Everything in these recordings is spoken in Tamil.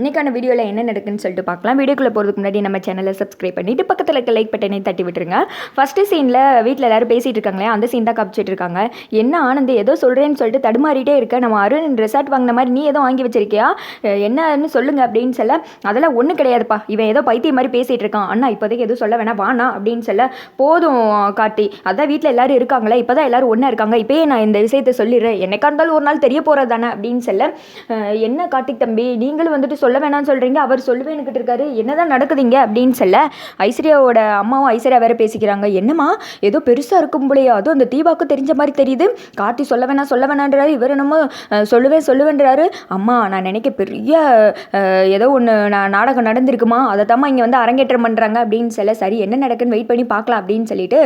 இன்றைக்கான வீடியோவில் என்ன நடக்குன்னு சொல்லிட்டு பார்க்கலாம். வீடியோக்குள்ளே போகிறதுக்கு முன்னாடி நம்ம சேனலை சப்ஸ்கிரைப் பண்ணிவிட்டு பக்கத்தில் இருக்க லைக் பட்டனை தட்டி விட்டுருங்க. ஃபஸ்ட்டு சீனில் வீட்டில் எல்லோரும் பேசிகிட்டு இருக்காங்களே அந்த சீன் தான் காமிச்சிட்டு இருக்காங்க. என்ன ஆனந்த் ஏதோ சொல்கிறேன்னு சொல்லிட்டு தடுமாறிட்டே இருக்க. நம்ம அருண் ரெசார்ட் வாங்கின மாதிரி நீ ஏதோ வாங்கி வச்சிருக்கியா? என்னன்னு சொல்லுங்கள் அப்படின்னு சொல்ல அதெல்லாம் ஒன்றும் கிடையாதுப்பா. இவன் ஏதோ பைத்தியம் மாதிரி பேசிகிட்டு இருக்கான். அண்ணா இப்போதைக்கு எதுவும் சொல்ல வேணாம். வாண்ணா அப்படின்னு சொல்ல போதும் கார்த்தி. அதான் வீட்டில் எல்லோரும் இருக்காங்களே. இப்போ தான் எல்லாரும் ஒன்றா இருக்காங்க. இப்போயே நான் இந்த விஷயத்தை சொல்லிடுறேன். என்னைக்கா இருந்தாலும் ஒரு நாள் தெரிய போகிறது தானே அப்படின்னு சொல்ல என்ன கார்த்திக் தம்பி நீங்களும் வந்துட்டு சொல்ல வேணாம்னு சொல்கிறீங்க அவர் சொல்லுவேன்னுக்கிட்டு இருக்காரு. என்னதான் நடக்குதுங்க அப்படின்னு சொல்ல ஐஸ்வர்யாவோட அம்மாவும் ஐஸ்வர்யா வேற பேசிக்கிறாங்க. என்னம்மா? ஏதோ பெருசாக இருக்கும் போலயே. அதுவும் அந்த தீபாவுக்கு தெரிஞ்ச மாதிரி தெரியுது. கார்த்தி சொல்ல வேணாம் சொல்ல வேணான்றாரு இவர் என்னமோ சொல்லுவேன் சொல்லுவேன்றாரு. அம்மா நான் நினைக்க பெரிய ஏதோ ஒன்று நான் நாடகம் நடந்திருக்குமா? அதை தாம்மா இங்கே வந்து அரங்கேற்றம் பண்ணுறாங்க அப்படின்னு சொல்ல சரி என்ன நடக்குன்னு வெயிட் பண்ணி பார்க்கலாம் அப்படின்னு சொல்லிட்டு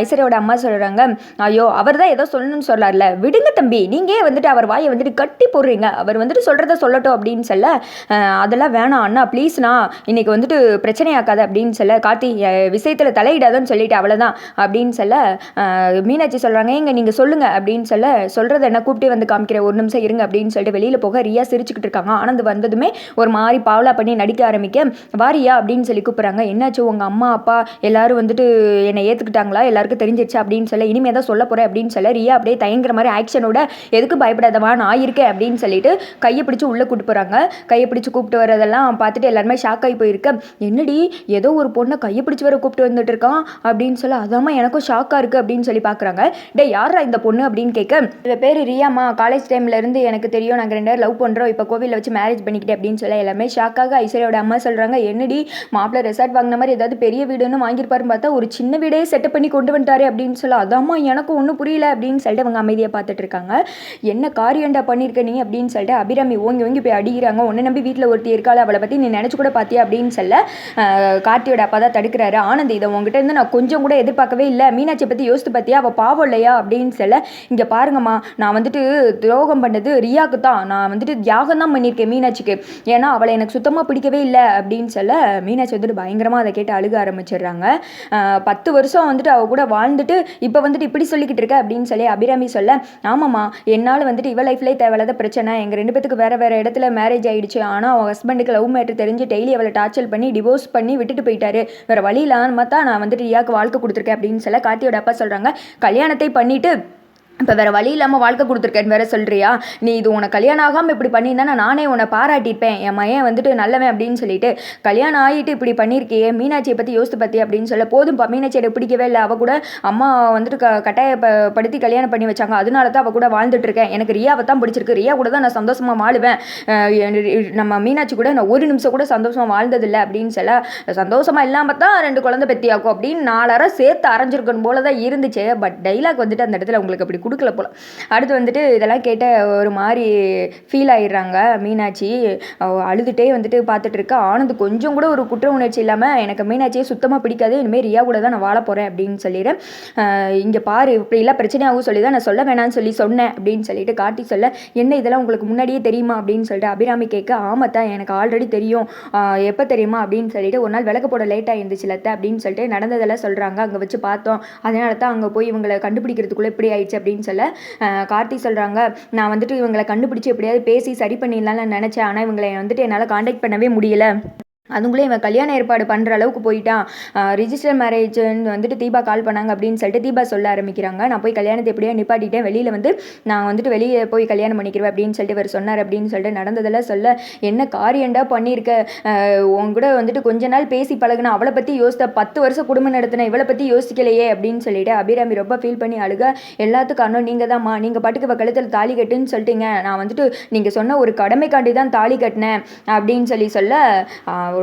ஐஸ்வர்யாவோட அம்மா சொல்கிறாங்க ஐயோ அவர் தான் ஏதோ சொல்லணும்னு சொல்லார்ல விடுங்க தம்பி நீங்கள் வந்துட்டு அவர் வாயை வந்துட்டு கட்டி போடுறீங்க? அவர் வந்துட்டு சொல்கிறத சொல்லட்டும் அப்படின்னு சொல்ல அதெல்லாம் வேணாம் அண்ணா. ப்ளீஸ்ண்ணா இன்னைக்கு வந்துட்டு பிரச்சனையாக்காது அப்படின்னு சொல்ல கார்த்தி விஷயத்தில் தலையிடாதன்னு சொல்லிட்டு அவ்வளோதான் அப்படின்னு சொல்ல மீனாட்சி சொல்கிறாங்க எங்க நீங்கள் சொல்லுங்கள் அப்படின்னு சொல்ல சொல்கிறத என்ன கூப்பிட்டு வந்து காமிக்கிற ஒரு நிமிஷம் இருங்க அப்படின்னு சொல்லிட்டு வெளியில் போக ரியா சிரிச்சுக்கிட்டு இருக்காங்க. ஆனந்த் வந்ததுமே ஒரு மாதிரி பாவலா பண்ணி நடிக்க ஆரம்பிக்க வாரியா அப்படின்னு சொல்லி கூப்பிட்றாங்க. என்னாச்சு உங்கள் அம்மா அப்பா எல்லாரும் வந்துட்டு என்னை ஏற்றுக்கிட்டாங்களா எல்லாருக்கும் தெரிஞ்சிருச்சு அப்படின்னு சொல்ல இனிமே தான் சொல்ல போகிறேன் அப்படின்னு சொல்ல ரியா அப்படியே தயங்குற மாதிரி ஆக்ஷனோட எதுக்கு பயப்படாதவா? நான் இருக்கேன் அப்படின்னு சொல்லிட்டு கையை பிடிச்சி உள்ளே கூப்பிட்டு போகிறாங்க கையை பிடிச்சி கூப்பிட்டு வரதெல்லாம் பார்த்துட்டு எல்லாருமே ஷாக் ஆகி போயிருக்கு. என்னடி ஏதோ ஒரு பொண்ணை கையை பிடிச்சி வர கூப்பிட்டு வந்துட்டு இருக்கான் அப்படின்னு சொல்ல அதாம எனக்கும் ஷாக்காக இருக்குது அப்படின்னு சொல்லி பார்க்குறாங்க. டே யாரா இந்த பொண்ணு அப்படின்னு கேட்க இவ பேர் ரியாமா காலேஜ் டைம்லேருந்து எனக்கு தெரியும் நாங்கள் ரெண்டு பேரும் லவ் பண்ணுறோம் இப்போ கோவிலில் வச்சு மேரேஜ் பண்ணிக்கிட்டே அப்படின்னு சொல்ல எல்லாமே ஷாக்காக ஐஸ்வர்யாவோட அம்மா சொல்கிறாங்க என்னடி மாப்பிள்ளை ரெசார்ட் வாங்கின மாதிரி ஏதாவது பெரிய வீடுன்னு வாங்கியிருப்பாருன்னு பார்த்தா ஒரு சின்ன வீடே செட்டப் பண்ணி கொண்டு வந்துட்டாரு அப்படின்னு சொல்ல அதாம்மா எனக்கும் ஒன்றும் புரியல அப்படின்னு சொல்லிட்டு அவங்க அமைதியாக பார்த்துட்டு இருக்காங்க. என்ன காரியண்டா பண்ணியிருக்க நீ? அப்படின்னு சொல்லிட்டு அபிராமி ஓங்கி ஓங்கி போய் அடிக்கிறாங்க. உன்னை நம்பி வீட்டில் ஒருத்தி இருக்காள் அவளை பற்றி நீ நினச்சி கூட பார்த்தியா அப்படின்னு சொல்ல கார்த்தியோட அப்பா தான் தடுக்கிறாரு. ஆனந்த் இதை உங்ககிட்ட இருந்து நான் கொஞ்சம் கூட எதிர்பார்க்கவே இல்லை. மீனாட்சியை பற்றி யோசித்து பார்த்தியா அவள் பாவம் இல்லையா அப்படின்னு சொல்ல இங்கே பாருங்கம்மா நான் வந்துட்டு துரோகம் பண்ணது ரியாவுக்கு தான். நான் வந்துட்டு தியாகம் தான் பண்ணியிருக்கேன் மீனாட்சிக்கு. ஏன்னா அவளை எனக்கு சுத்தமாக பிடிக்கவே இல்லை அப்படின்னு சொல்ல மீனாட்சி வந்துட்டு பயங்கரமாக அதை கேட்டு அழுக ஆரம்பிச்சிடுறாங்க. பத்து வருஷம் வந்துட்டு அவள் கூட வாழ்ந்துட்டு இப்போ வந்துட்டு இப்படி சொல்லிக்கிட்டு இருக்க அப்படின்னு சொல்லி அபிராமி சொல்ல ஆமாம்மா என்னால் வந்துட்டு இவ லைஃப்லேயே தேவையில்லாத பிரச்சனை. எங்கள் ரெண்டு பேத்துக்கு வேறு வேறு இடத்துல மேரேஜ் ஆகிடுச்சு ஆனால் அவன் ஹஸ்பண்டுக்கு லவ் மேட்ரு தெரிஞ்சு டெய்லி அவளை டார்ச்சர் பண்ணி டிவோர்ஸ் பண்ணி விட்டுட்டு போயிட்டாரு. வேறு வழி இல்லாமல் தான் நான் வந்துட்டு ரியாக்கு வாழ்க்கை கொடுத்துருக்கேன். அப்படின்னு சொல்ல கார்த்தியோட அப்பா சொல்கிறாங்க கல்யாணத்தை பண்ணிட்டு இப்போ வேறு வழி இல்லாமல் வாழ்க்கை கொடுத்துருக்கேன்னு வேற சொல்கிறியா நீ இது உனக்கு கல்யாணம் ஆகாமல் இப்படி பண்ணியிருந்தா நானே உன்னை பாராட்டியிருப்பேன். என் மையன் வந்துட்டு நல்லவன் அப்படின்னு சொல்லிட்டு கல்யாணம் ஆகிட்டு இப்படி பண்ணியிருக்கியே மீனாட்சியை பற்றி யோசித்து பற்றி அப்படின்னு சொல்ல போதும்ப்பா மீனாட்சியை பிடிக்கவே இல்லை. அவள் கூட அம்மா வந்துட்டு க கட்டாயப்படுத்தி கல்யாணம் பண்ணி வச்சாங்க. அதனால தான் அவள் கூட வாழ்ந்துட்டு இருக்கேன். எனக்கு ரியாவை தான் பிடிச்சிருக்கு. ரியா கூட தான் நான் சந்தோஷமாக வாழுவேன். நம்ம மீனாட்சி கூட நான் ஒரு நிமிஷம் கூட சந்தோஷமாக வாழ்ந்ததில்லை அப்படின்னு சொல்ல சந்தோஷமாக இல்லாமல் தான் ரெண்டு குழந்தை பெத்தியாக்கும் அப்படின்னு நாலாயிரம் சேர்த்து அரைஞ்சிருக்கணும் போல தான் இருந்துச்சு. பட் டைலாக் வந்துட்டு அந்த இடத்துல உங்களுக்கு அப்படி கொடுக்கல போல். அடுத்து வந்துட்டு இதெல்லாம் கேட்ட ஒரு மாதிரி ஃபீல் ஆயிடுறாங்க மீனாட்சி. அழுதுகிட்டே வந்துட்டு பார்த்துட்டு இருக்க. ஆனந்த் கொஞ்சம் கூட ஒரு குற்ற உணர்ச்சி இல்லாமல் எனக்கு மீனாட்சியை சுத்தமாக பிடிக்காது. இனிமேல் ரியா கூட தான் நான் வாழ போகிறேன் அப்படின்னு சொல்லிடுறேன் இங்கே பாரு இப்படிலாம் பிரச்சனையாகவும் சொல்லி தான் நான் சொல்ல வேணாம்னு சொல்லி சொன்னேன் அப்படின்னு சொல்லிட்டு காட்டி சொல்ல என்ன இதெல்லாம் உங்களுக்கு முன்னாடியே தெரியுமா? அப்படின்னு சொல்லிட்டு அபிராமி கேட்க ஆமாத்தான் எனக்கு ஆல்ரெடி தெரியும். எப்போ தெரியுமா? அப்படின்னு சொல்லிட்டு ஒரு நாள் விளக்கு போட லேட்டாக இருந்துச்சு லத்த அப்படின்னு சொல்லிட்டு நடந்ததெல்லாம் சொல்கிறாங்க அங்கே வச்சு பார்த்தோம். அதனால தான் அங்கே போய் இவங்களை கண்டுபிடிக்கிறதுக்குள்ளே இப்படி ஆயிடுச்சு அப்படின்னு சொல்ல கார்த்தி சொல்கிறாங்க நான் வந்துட்டு இவங்களை கண்டுபிடிச்சி எப்படியாவது பேசி சரி பண்ணிடலாம்னு நினச்சேன். ஆனால் இவங்களை வந்துட்டு என்னால் காண்டாக்ட் பண்ணவே முடியல. அதுங்களே இவன் கல்யாண ஏற்பாடு பண்ணுற அளவுக்கு போயிட்டான். ரிஜிஸ்டர் மேரேஜ்னு வந்துட்டு தீபா கால் பண்ணாங்க அப்படின்னு சொல்லிட்டு தீபா சொல்ல ஆரம்பிக்கிறாங்க. நான் போய் கல்யாணத்தை எப்படியோ நிப்பாட்டிட்டேன். வெளியில் வந்து நான் வந்துட்டு வெளியே போய் கல்யாணம் பண்ணிக்கிறேன் அப்படின்னு சொல்லிட்டு இவர் சொன்னார் அப்படின்னு சொல்லிட்டு நடந்ததெல்லாம் சொல்ல என்ன காரியண்டா பண்ணியிருக்க? உன் கூட வந்துட்டு கொஞ்ச நாள் பேசி பழகினா அவளை பற்றி யோசித்த பத்து வருஷம் குடும்பம் நடத்தின இவளை பற்றி யோசிக்கலையே அப்படின்னு சொல்லிட்டு அபிராமி ரொம்ப ஃபீல் பண்ணி அழுக எல்லாத்துக்கும் காரணம் நீங்கள் தான்மா நீங்கள் பாட்டுக்கு இவள் கழுத்தில் தாலி கட்டுன்னு சொல்லிட்டீங்க. நான் வந்துட்டு நீங்கள் சொன்ன ஒரு கடமைக்காண்டி தான் தாலி கட்டினேன் அப்படின்னு சொல்லி சொல்ல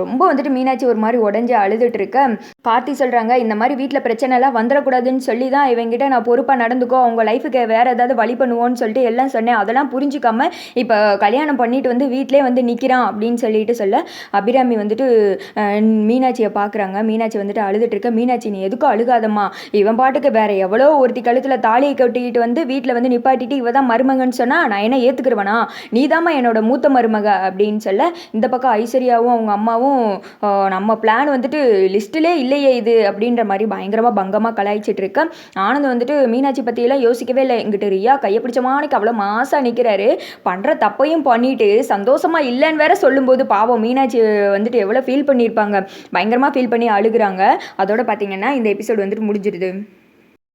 ரொம்ப வந்துட்டு மீனாட்சி ஒரு மாதிரி உடஞ்சி அழுதுட்டு இருக்க பார்த்தி சொல்கிறாங்க இந்த மாதிரி வீட்டில் பிரச்சனைலாம் வந்துடக்கூடாதுன்னு சொல்லி தான் இவங்கிட்ட நான் பொறுப்பாக நடந்துக்கோ அவங்க லைஃபுக்கு வேறு ஏதாவது வழி பண்ணுவோன்னு சொல்லிட்டு எல்லாம் சொன்னேன். அதெல்லாம் புரிஞ்சுக்காம இப்போ கல்யாணம் பண்ணிட்டு வந்து வீட்டிலே வந்து நிற்கிறான் அப்படின்னு சொல்லிட்டு சொல்ல அபிராமி வந்துட்டு மீனாட்சியை பார்க்குறாங்க மீனாட்சி வந்துட்டு அழுதுட்டு இருக்க மீனாட்சி நீ எதுக்கும் அழுகாதம்மா. இவன் பாட்டுக்கு வேற எவ்வளோ ஒருத்தி கழுத்தில் தாலியை கட்டிக்கிட்டு வந்து வீட்டில் வந்து நிப்பாட்டிட்டு இவ தான் மருமகன்னு சொன்னால் நான் என்ன ஏற்றுக்கிறவனா நீ என்னோட மூத்த மருமக அப்படின்னு சொல்ல இந்த பக்கம் ஐஸ்வர்யாவும் அவங்க அம்மாவும் ரியாவும் நம்ம பிளான் வந்துட்டு லிஸ்ட்டிலே இல்லையே இது அப்படின்ற மாதிரி பயங்கரமாக பங்கமாக கலாய்ச்சிட்டு இருக்கேன் ஆனந்த் வந்துட்டு மீனாட்சி பற்றியெல்லாம் யோசிக்கவே இல்லை. எங்கிட்ட ரியா கையை பிடிச்ச மாணிக்கு அவ்வளோ மாசாக நிற்கிறாரு பண்ணுற தப்பையும் பண்ணிட்டு சந்தோஷமாக இல்லைன்னு வேற சொல்லும்போது பாவம் மீனாட்சி வந்துட்டு எவ்வளோ ஃபீல் பண்ணியிருப்பாங்க. பயங்கரமாக ஃபீல் பண்ணி அழுகுறாங்க. அதோட பார்த்தீங்கன்னா இந்த எபிசோடு வந்துட்டு முடிஞ்சிருது.